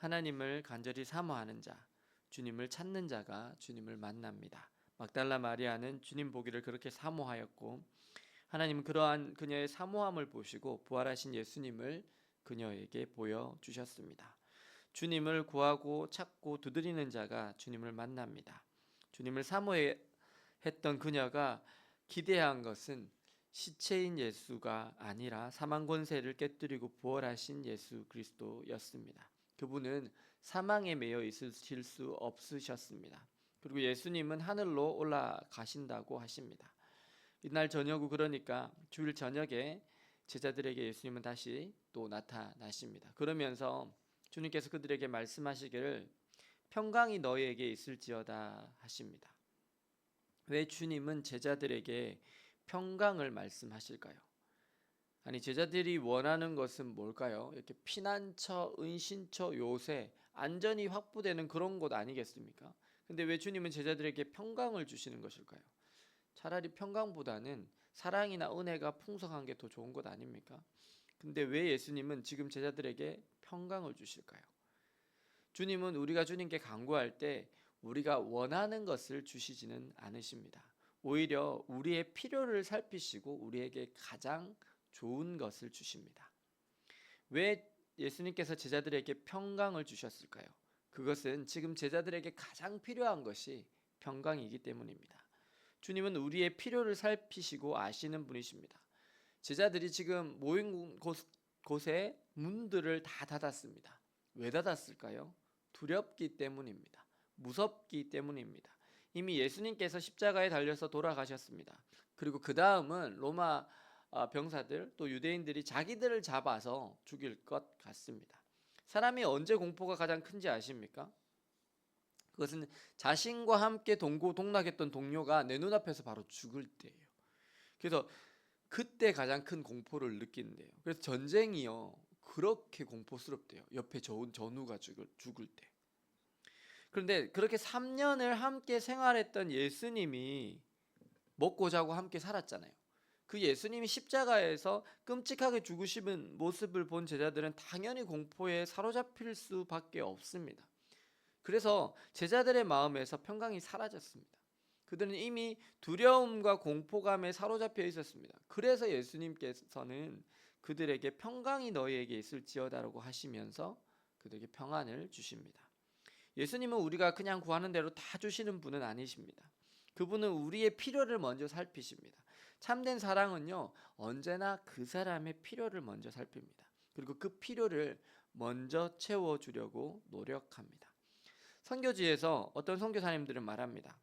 하나님을 간절히 사모하는 자, 주님을 찾는 자가 주님을 만납니다. 막달라 마리아는 주님 보기를 그렇게 사모하였고 하나님은 그러한 그녀의 사모함을 보시고 부활하신 예수님을 그녀에게 보여 주셨습니다. 주님을 구하고 찾고 두드리는 자가 주님을 만납니다. 주님을 사모했던 그녀가 기대한 것은 시체인 예수가 아니라 사망 권세를 깨뜨리고 부활하신 예수 그리스도였습니다. 그분은 사망에 매여 있으실 수 없으셨습니다. 그리고 예수님은 하늘로 올라가신다고 하십니다. 이날 저녁 후 그러니까 주일 저녁에 제자들에게 예수님은 다시 또 나타나십니다. 그러면서 주님께서 그들에게 말씀하시기를 평강이 너희에게 있을지어다 하십니다. 왜 주님은 제자들에게 평강을 말씀하실까요? 아니 제자들이 원하는 것은 뭘까요? 이렇게 피난처, 은신처, 요새 안전이 확보되는 그런 곳 아니겠습니까? 근데 왜 주님은 제자들에게 평강을 주시는 것일까요? 차라리 평강보다는 사랑이나 은혜가 풍성한 게 더 좋은 것 아닙니까? 근데 왜 예수님은 지금 제자들에게 평강을 주실까요? 주님은 우리가 주님께 간구할 때 우리가 원하는 것을 주시지는 않으십니다. 오히려 우리의 필요를 살피시고 우리에게 가장 좋은 것을 주십니다. 왜 예수님께서 제자들에게 평강을 주셨을까요? 그것은 지금 제자들에게 가장 필요한 것이 평강이기 때문입니다. 주님은 우리의 필요를 살피시고 아시는 분이십니다. 제자들이 지금 모인 곳, 곳에 문들을 다 닫았습니다. 왜 닫았을까요? 두렵기 때문입니다. 무섭기 때문입니다. 이미 예수님께서 십자가에 달려서 돌아가셨습니다. 그리고 그 다음은 로마 아, 병사들 또 유대인들이 자기들을 잡아서 죽일 것 같습니다. 사람이 언제 공포가 가장 큰지 아십니까? 그것은 자신과 함께 동고 동락했던 동료가 내 눈앞에서 바로 죽을 때예요. 그래서 그때 가장 큰 공포를 느낀대요. 그래서 전쟁이요 그렇게 공포스럽대요. 옆에 좋은 전우가 죽을, 죽을 때. 그런데 그렇게 3년을 함께 생활했던 예수님이 먹고 자고 함께 살았잖아요. 그 예수님이 십자가에서 끔찍하게 죽으시는 모습을 본 제자들은 당연히 공포에 사로잡힐 수밖에 없습니다. 그래서 제자들의 마음에서 평강이 사라졌습니다. 그들은 이미 두려움과 공포감에 사로잡혀 있었습니다. 그래서 예수님께서는 그들에게 평강이 너희에게 있을지어다라고 하시면서 그들에게 평안을 주십니다. 예수님은 우리가 그냥 구하는 대로 다 주시는 분은 아니십니다. 그분은 우리의 필요를 먼저 살피십니다. 참된 사랑은요, 언제나 그 사람의 필요를 먼저 살핍니다. 그리고 그 필요를 먼저 채워주려고 노력합니다. 선교지에서 어떤 선교사님들은 말합니다.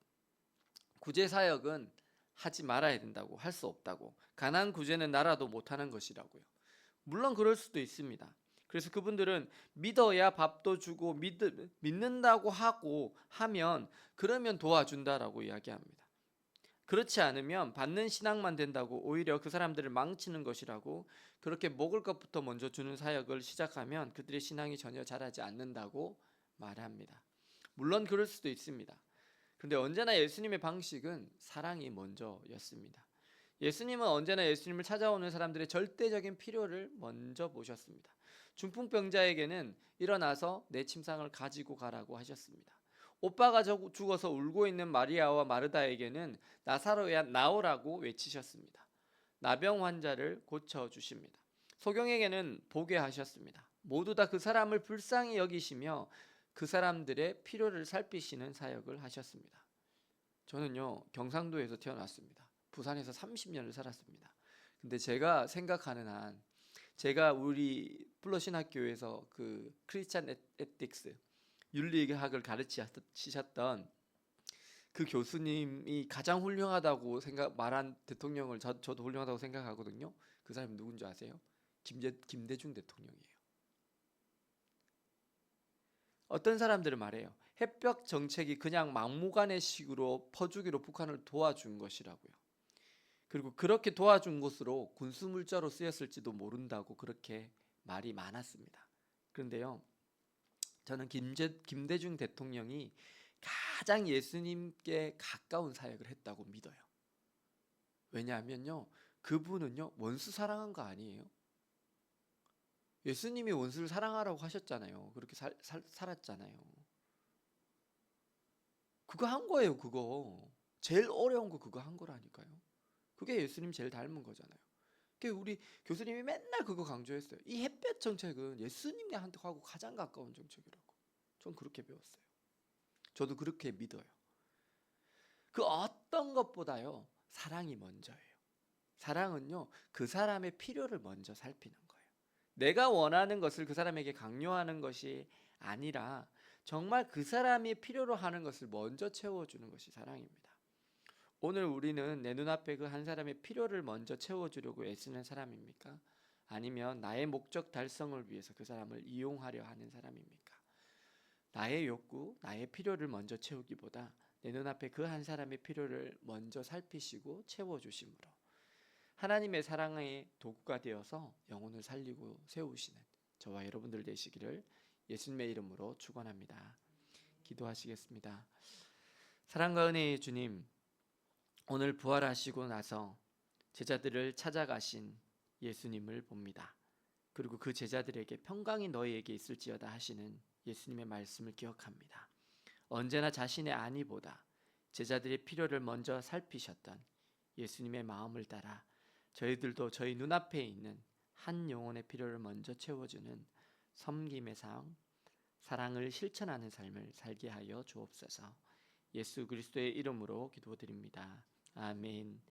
구제 사역은 하지 말아야 된다고 할 수 없다고 가난 구제는 나라도 못하는 것이라고요. 물론 그럴 수도 있습니다. 그래서 그분들은 믿어야 밥도 주고 믿, 믿는다고 하고 하면 그러면 도와준다라고 이야기합니다. 그렇지 않으면 받는 신앙만 된다고 오히려 그 사람들을 망치는 것이라고 그렇게 먹을 것부터 먼저 주는 사역을 시작하면 그들의 신앙이 전혀 자라지 않는다고 말합니다. 물론 그럴 수도 있습니다. 그런데 언제나 예수님의 방식은 사랑이 먼저였습니다. 예수님은 언제나 예수님을 찾아오는 사람들의 절대적인 필요를 먼저 보셨습니다. 중풍병자에게는 일어나서 내 침상을 가지고 가라고 하셨습니다. 오빠가 죽어서 울고 있는 마리아와 마르다에게는 나사로야 나오라고 외치셨습니다. 나병 환자를 고쳐 주십니다. 소경에게는 보게 하셨습니다. 모두 다 그 사람을 불쌍히 여기시며 그 사람들의 필요를 살피시는 사역을 하셨습니다. 저는요 경상도에서 태어났습니다. 부산에서 30년을 살았습니다. 근데 제가 생각하는 한 제가 우리 플러신 학교에서 그 크리스찬 에틱스 윤리학을 가르치셨던 그 교수님이 가장 훌륭하다고 생각 말한 대통령을 저, 저도 훌륭하다고 생각하거든요. 그 사람이 누군지 아세요? 김제, 김대중 대통령이에요. 어떤 사람들은 말해요. 햇볕 정책이 그냥 막무가내 식으로 퍼주기로 북한을 도와준 것이라고요. 그리고 그렇게 도와준 것으로 군수물자로 쓰였을지도 모른다고 그렇게 말이 많았습니다. 그런데요, 저는 김제, 김대중 대통령이 가장 예수님께 가까운 사역을 했다고 믿어요. 왜냐하면요, 그분은요 원수 사랑한 거 아니에요. 예수님이 원수를 사랑하라고 하셨잖아요. 그렇게 살, 살, 살았잖아요. 그거 한 거예요, 그거. 제일 어려운 거 그거 한 거라니까요. 그게 예수님 제일 닮은 거잖아요. 그 우리 교수님이 맨날 그거 강조했어요. 이 햇볕 정책은 예수님한테 하고 가장 가까운 정책이라고. 전 그렇게 배웠어요. 저도 그렇게 믿어요. 그 어떤 것보다요, 사랑이 먼저예요. 사랑은요, 그 사람의 필요를 먼저 살피는 거예요. 내가 원하는 것을 그 사람에게 강요하는 것이 아니라 정말 그 사람이 필요로 하는 것을 먼저 채워주는 것이 사랑입니다. 오늘 우리는 내 눈앞에 그 한 사람의 필요를 먼저 채워주려고 애쓰는 사람입니까? 아니면 나의 목적 달성을 위해서 그 사람을 이용하려 하는 사람입니까? 나의 욕구, 나의 필요를 먼저 채우기보다 내 눈앞에 그 한 사람의 필요를 먼저 살피시고 채워주심으로 하나님의 사랑의 도구가 되어서 영혼을 살리고 세우시는 저와 여러분들 되시기를 예수님의 이름으로 축원합니다. 기도하시겠습니다. 사랑과 은혜의 주님, 오늘 부활하시고 나서 제자들을 찾아가신 예수님을 봅니다. 그리고 그 제자들에게 평강이 너희에게 있을지어다 하시는 예수님의 말씀을 기억합니다. 언제나 자신의 안위보다 제자들의 필요를 먼저 살피셨던 예수님의 마음을 따라 저희들도 저희 눈앞에 있는 한 영혼의 필요를 먼저 채워주는 섬김의 삶, 사랑을 실천하는 삶을 살게 하여 주옵소서. 예수 그리스도의 이름으로 기도드립니다. 아멘.